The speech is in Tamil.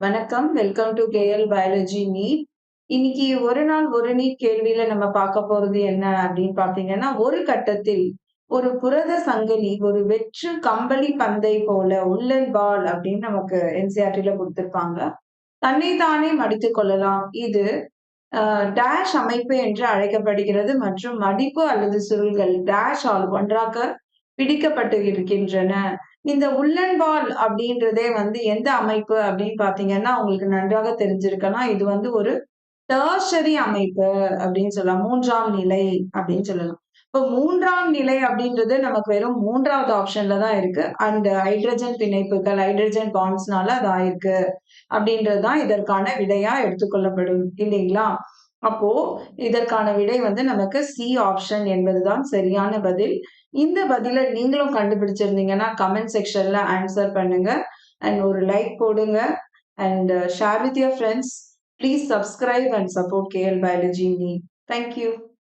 வணக்கம். Welcome to KL biology NEET. இன்னைக்கு ஒரு நாள் ஒரு நீட் கேள்வியில நம்ம பார்க்க போறது என்ன அப்படின்னு பாத்தீங்கன்னா ஒரு கட்டத்தில் ஒரு புரத சங்கிலி ஒரு வெற்று கம்பளி பந்தை போல உள்ளன் பால் அப்படின்னு நமக்கு என்சிஆர்டில கொடுத்துருப்பாங்க தன்னை தானே மடித்துக் கொள்ளலாம். இது டேஷ் அமைப்பு என்று அழைக்கப்படுகிறது மற்றும் மடிப்பு அல்லது சுருள்கள் டேஷ் ஆல் ஒன்றாக பிடிக்கப்பட்டு இருக்கின்றன. இந்த உள்ளன் பால் அப்படின்றதே வந்து எந்த அமைப்பு அப்படின்னு பாத்தீங்கன்னா உங்களுக்கு நன்றாக தெரிஞ்சிருக்கலாம். இது வந்து ஒரு டர்ஷரி அமைப்பு அப்படின்னு சொல்லலாம். மூன்றாம் நிலை அப்படின்னு சொல்லலாம். இப்போ மூன்றாம் நிலை அப்படின்றது நமக்கு வெறும் மூன்றாவது ஆப்ஷன்ல தான் இருக்கு. அண்ட் ஹைட்ரஜன் பிணைப்புகள், ஹைட்ரஜன் பாண்ட்ஸ்னால அது ஆயிருக்கு. அப்படின்றது தான் இதற்கான விடையா எடுத்துக்கொள்ளப்படும் இல்லைங்களா? அப்போ இதற்கான விடை வந்து நமக்கு சி ஆப்ஷன் என்பதுதான் சரியான பதில். இந்த பதில நீங்களும் கண்டுபிடிச்சிருந்தீங்கன்னா, கமெண்ட் செக்ஷன்ல ஆன்சர் பண்ணுங்க. அண்ட் ஒரு லைக் போடுங்க. And share with your friends please subscribe and support KL biology NEET thank you.